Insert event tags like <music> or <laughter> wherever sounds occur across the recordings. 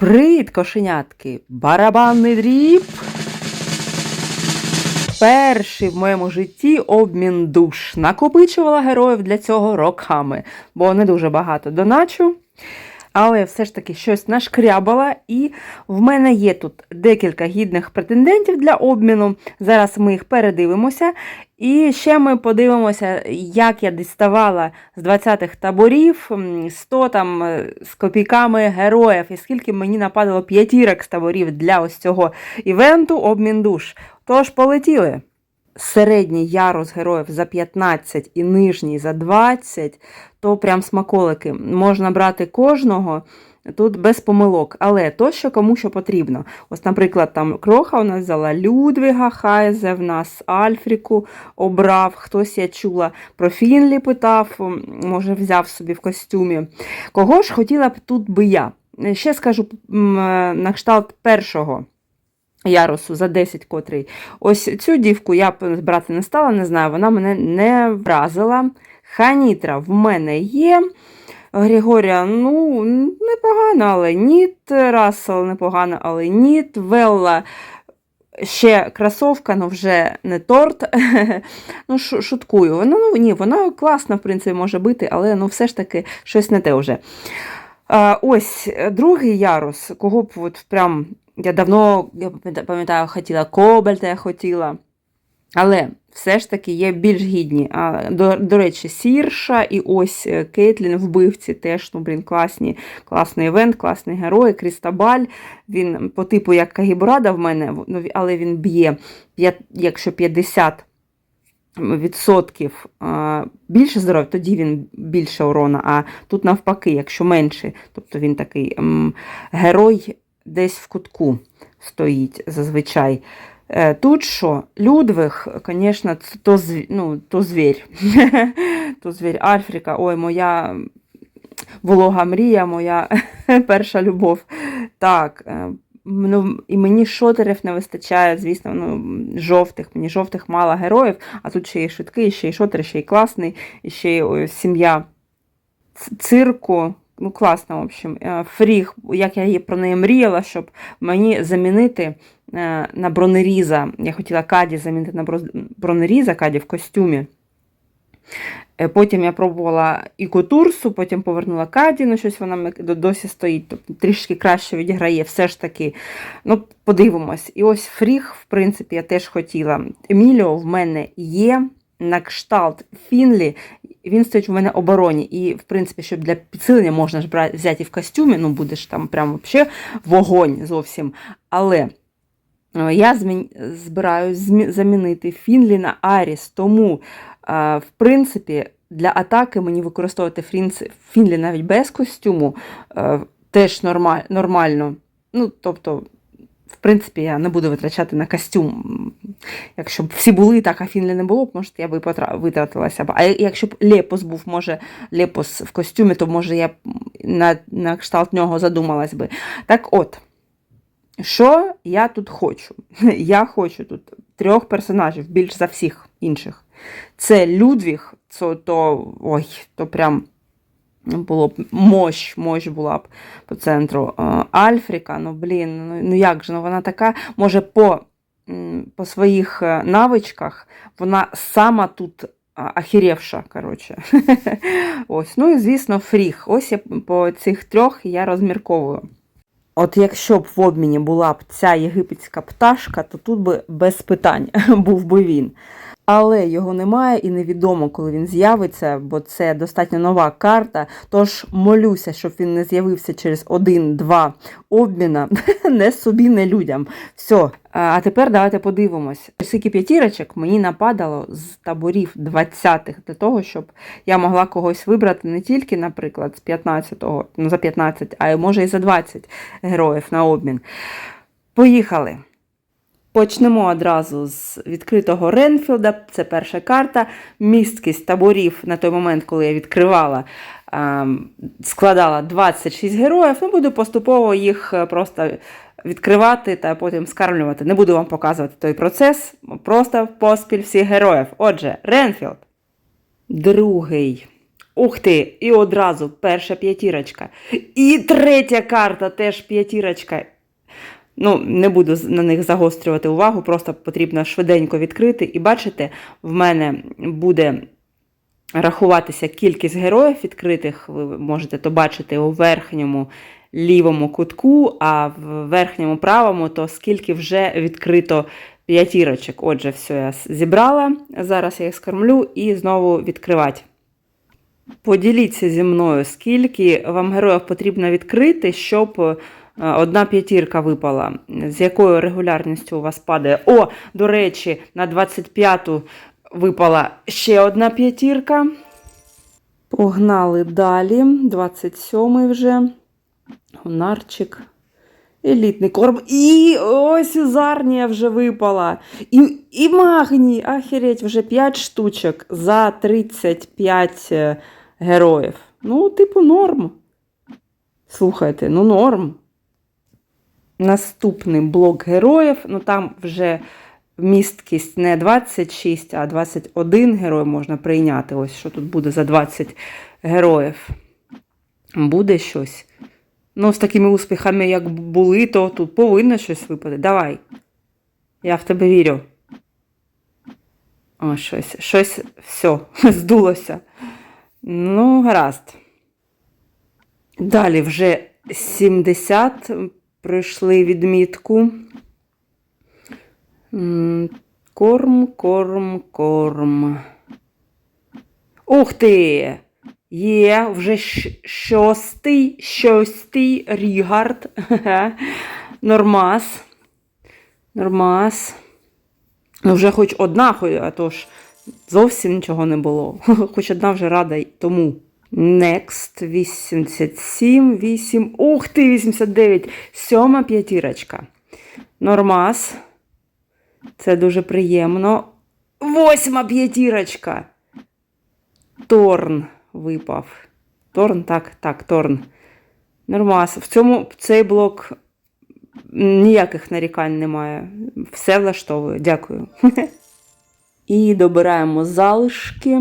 Привіт, кошенятки! Барабанний дріб. Перший в моєму житті обмін душ. Накопичувала героїв для цього роками, бо не дуже багато доначу. Але все ж таки щось нашкрябала, і в мене є тут декілька гідних претендентів для обміну. Зараз ми їх передивимося. І ще ми подивимося, як я діставала з 20-х таборів 100 там е, з копійками героїв, і скільки мені нападало п'ятірок з таборів для ось цього івенту обмін душ. Тож полетіли. Середній ярус героїв за 15 і нижній за 20, то прям смаколики. Можна брати кожного. Тут без помилок, але то, що кому що потрібно. Ось, наприклад, там Кроха у нас взяла Людвіга, Хайзе, в нас Альфріку обрав, хтось я чула про Фінлі питав, може взяв собі в костюмі. Кого ж хотіла б тут би я? Ще скажу е, на кшталт першого ярусу за 10 котрий. Ось цю дівку я брати не стала, не знаю, вона мене не вразила. Ханітра в мене є. Григорія, ну, непогано, але ніт. Рассел непогано, але ніт. Велла ще красовка, ну вже не торт. <laughs> ну, шуткую. Вона, ну, ні, вона класно, в принципі, може бути, але ну, все ж таки щось не те вже. Ось е, другий ярус, кого б от прям я давно я пам'ятаю, хотіла Кобальта, я хотіла. Але все ж таки є більш гідні. А, до, до речі, Сірша і ось е, Кейтлін вбивці теж, ну, блін, класні, класний івент, класний герой, Крістабаль. Він по типу як Кагібурада в мене, ну, але він б'є, якщо 50 відсотків більше здоров'я, тоді він більше урона, а тут навпаки, якщо менше, тобто він такий герой десь в кутку стоїть зазвичай. Е, Тут що? Людвиг, звісно, то, ну, то звір. <laughs> то звір Альфріка, ой, моя волога мрія, моя <laughs> перша любов. Так, е, ну, і мені шотерів не вистачає, звісно, ну, жовтих. Мені жовтих мало героїв, а тут ще й швидкий, ще й шотер, ще й класний, і ще й сім'я цирку. Ну, класно, в общем. Е, Фріг, як я про неї мріяла, щоб мені замінити е, на бронеріза. Я хотіла Каді замінити на бронеріза, Каді в костюмі. Е, Потім я пробувала і Котурсу, потім повернула Каді, ну щось вона досі стоїть, тобто трішки краще відіграє, все ж таки. Ну, подивимось. І ось Фріг, в принципі, я теж хотіла. Еміліо в мене є. На кшталт Фінлі, він стоїть в мене обороні. І, в принципі, щоб для підсилення можна ж брати, взяти в костюмі, ну будеш там прямо взагалі вогонь зовсім. Але е, я змі- замінити Фінлі на Аріс, тому, в принципі, для атаки мені використовувати. Фінлі навіть без костюму е, теж нормаль... нормально. Ну, тобто, в принципі, я не буду витрачати на костюм. Якщо б всі були так, а Фінлі не було б, може, я би витратилася б. А якщо б Лепос був, може, Лепос в костюмі, то може я б на, на кшталт нього задумалась би. Так от, що я тут хочу? <laughs> Я хочу тут трьох персонажів, більш за всіх інших. Це Людвіг, це то, ой, то прям було б мощ, мощ була б по центру. Альфріка, ну блін, ну, ну як же, ну вона така, може, по, по своїх е, навичках, вона сама тут ахіревша, коротше. <laughs> Ось, ну і звісно, фріг. Ось я по цих трьох я розмірковую. От якщо б в обміні була б ця єгипетська пташка, то тут би без питань <laughs> був би він. Але його немає і невідомо, коли він з'явиться, бо це достатньо нова карта. Тож молюся, щоб він не з'явився через один-два обміна, <laughs> не собі, не людям. Все. А тепер давайте подивимось. Скільки п'ятірочок мені нападало з таборів 20-х для того, щоб я могла когось вибрати не тільки, наприклад, з 15-го, ну за 15, а й може і за 20 героїв на обмін. Поїхали. Почнемо одразу з відкритого Ренфілда. Це перша карта. Місткість таборів на той момент, коли я відкривала, ем, складала 26 героїв. Ну, буду поступово їх е, просто відкривати та потім скармлювати. Не буду вам показувати той процес, просто поспіль всіх героїв. Отже, Ренфілд. Другий Ух ти! І одразу перша п'ятірочка. І третя карта теж п'ятірочка. Ну, не буду на них загострювати увагу, просто потрібно швиденько відкрити. І бачите, в мене буде рахуватися кількість героїв відкритих. Ви можете то бачити у верхньому лівому кутку, а в верхньому правому, то скільки вже відкрито п'ятірочок. Отже, все я зібрала. Зараз я їх скормлю і знову відкривати. Поділіться зі мною, скільки вам героїв потрібно відкрити, щоб одна п'ятірка випала. З якою регулярністю у вас падає? О, до речі, на 25-ту випала ще одна п'ятірка. Погнали далі. 27-й вже. Гонарчик. Елітний корм. І ось Зарнія вже випала. І, і магній. Ахереть, вже 5 штучок за 35 е, героїв. Ну, типу, норм. Слухайте, ну норм. Наступний блок героїв. Ну там вже місткість не 26, а 21 герой можна прийняти. Ось що тут буде за 20 героїв. Буде щось. Ну, з такими успіхами, як були, то тут повинно щось випаде. Давай. Я в тебе вірю. О, щось, щось, все, <laughs> здулося. Ну, гаразд. Далі вже 70 пройшли відмітку. Корм, корм, корм. Ух ти! Є вже шостий, шостий Рігард. <laughs> Нормас. Нормас. Ну, вже хоч одна, а то ж зовсім нічого не було. <laughs> Хоч одна вже рада тому. Next 87, 8. Ух ти, 89. Сьома п'ятірочка. Нормас. Це дуже приємно. Восьма п'ятірочка. Торн випав. Торн, так, так, Торн. Нормас. В цьому цей блок ніяких нарікань немає. Все влаштовує. Дякую. <laughs> І добираємо залишки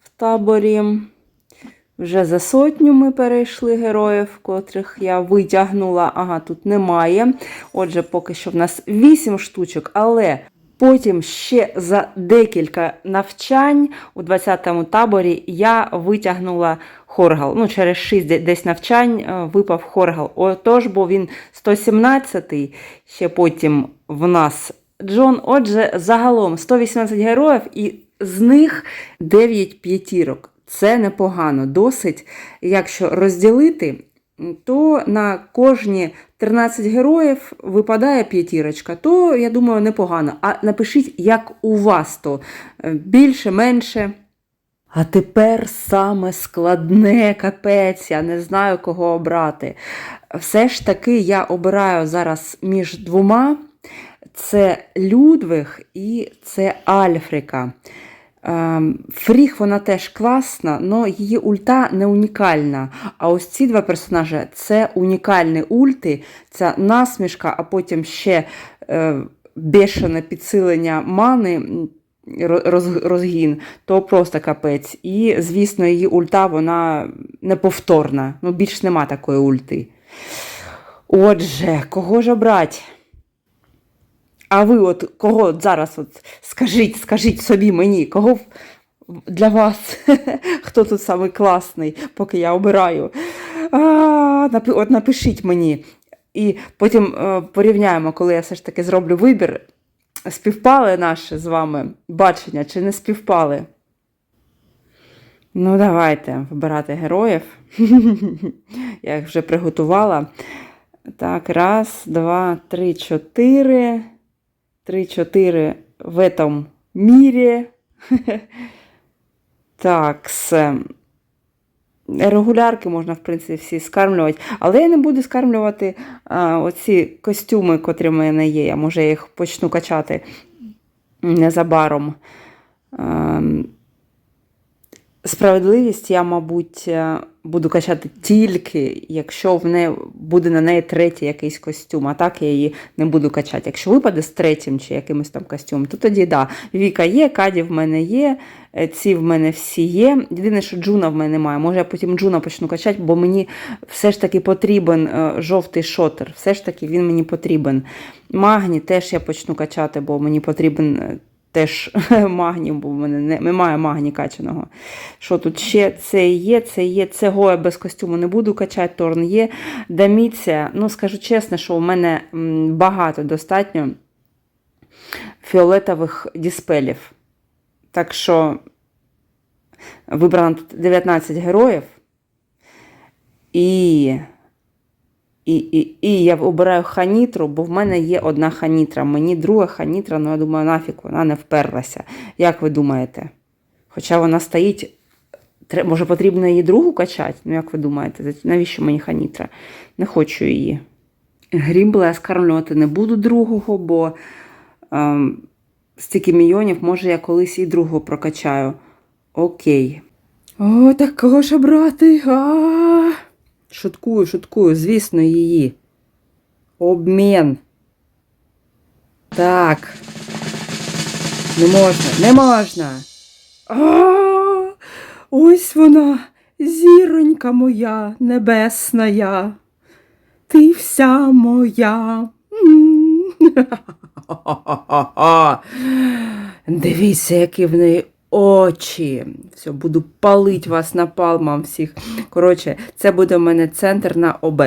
в таборі. Вже за сотню ми перейшли героїв, котрих я витягнула. Ага, тут немає. Отже, поки що в нас 8 штучок, але потім ще за декілька навчань у 20-му таборі я витягнула Хоргал. Ну, через 6 десь навчань е, випав Хоргал. Отож, бо він 117-й, ще потім в нас Джон. Отже, загалом 118 героїв, і з них 9 п'ятірок. Це непогано. Досить, якщо розділити, то на кожні 13 героїв випадає п'ятірочка, то я думаю, непогано. А напишіть, як у вас то Е, більше, менше. А тепер саме складне капець, я не знаю, кого обрати. Все ж таки я обираю зараз між двома: це Людвиг і це Альфрика. Ем, Фріх вона теж класна, але її ульта не унікальна. А ось ці два персонажі це унікальні ульти, це насмішка, а потім ще е, бешене підсилення мани, роз, розгін, то просто капець. І, звісно, її ульта вона неповторна. Ну, більш нема такої ульти. Отже, кого ж обрати? А ви от кого зараз от скажіть, скажіть собі мені, кого для вас, <laughs> хто тут самий класний, поки я обираю. От напишіть мені. І потім е, порівняємо, коли я все ж таки зроблю вибір. Співпали наші з вами бачення чи не співпали? Ну, давайте вибирати героїв. <laughs> Я їх вже приготувала. Так, раз, два, три, чотири. Три-чотири в этом мірі. <laughs> Так. Регулярки можна, в принципі, всі скармлювати. Але я не буду скармлювати а, оці костюми, котрі в мене є. Я може їх почну качати незабаром. Ем, Справедливість я, мабуть, е, буду качати тільки, якщо в неї буде на неї третій якийсь костюм, а так я її не буду качати. Якщо випаде з третім чи якимось там костюмом, то тоді да. Віка є, Каді в мене є, е, ці в мене всі є. Єдине, що Джуна в мене немає. Може, я потім Джуна почну качати, бо мені все ж таки потрібен е, жовтий шотер. Все ж таки він мені потрібен. Магні теж я почну качати, бо мені потрібен. Теж <laughs> магній, бо в мене не- немає магні качаного. Що тут ще? Це є, це є. Цього я без костюму не буду качати, торн є. Даміція, ну скажу чесно, що у мене багато достатньо фіолетових діспелів. Так що вибрано тут 19 героїв. І, і, і, і я обираю ханітру, бо в мене є одна ханітра. Мені друга ханітра, ну я думаю, нафіг вона не вперлася. Як ви думаєте? Хоча вона стоїть. Може, потрібно її другу качати? Ну, як ви думаєте, навіщо мені ханітра? Не хочу її. Грімбла я скармлювати не буду другого, бо ем, стільки мільйонів, може, я колись і другого прокачаю. Окей. О, такого ж брати. А! Шуткую, шуткую, звісно, її. Обмін. Так. Не можна, не можна. Ось вона, зіронька моя небесна. Ти вся моя. <laughs> Дивіться, які в неї очі. Все, буду палить вас напалмом всіх. Коротше, це буде в мене центр на ОБ.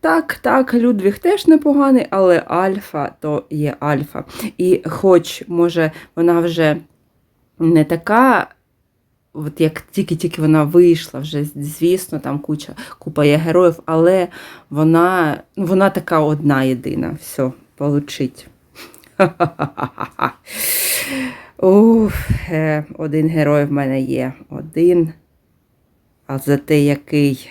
Так, так, Людвіг теж непоганий, але альфа то є альфа. І хоч, може, вона вже не така, от як тільки-тільки вона вийшла, вже, звісно, там куча, купа є героїв, але вона, вона така одна єдина. Все, получить. Уф, е, один герой в мене є. Один. А за те, який.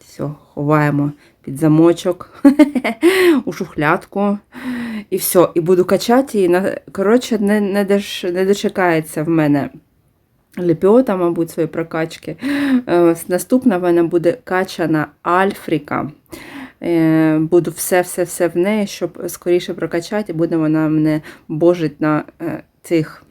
Все, ховаємо під замочок <laughs> у шухлядку. І все. І буду качати її. На- Коротше, не, не, дош, не дочекається в мене лепіота, мабуть, свої прокачки. Е, Наступна в мене буде качана Альфріка. Е, Буду все-все-все в неї, щоб скоріше прокачати, і буде вона мене божить на цих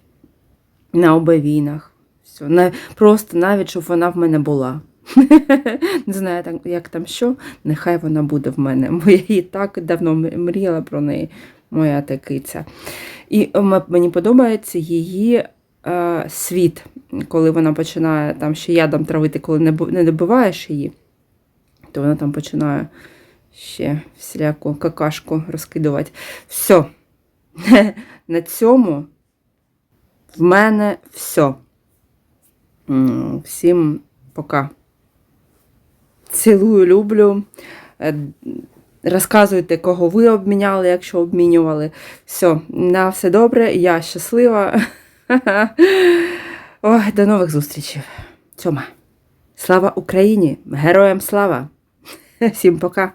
на обавінах. Все. Просто навіть, щоб вона в мене була. <laughs> Не знаю, як там що, нехай вона буде в мене. Бо я її так давно мріяла про неї, моя такиця. І мені подобається її е, світ, коли вона починає там ще ядом травити, коли не, не добиваєш її, то вона там починає ще всіляку какашку розкидувати. Все. <laughs> На цьому в мене все. Всім пока. Цілую, люблю. Е, Розказуйте, кого ви обміняли, якщо обмінювали. Все, на все добре, я щаслива. <laughs> Ой, до нових зустрічей. Цьома. Слава Україні! Героям слава! <laughs> Всім пока!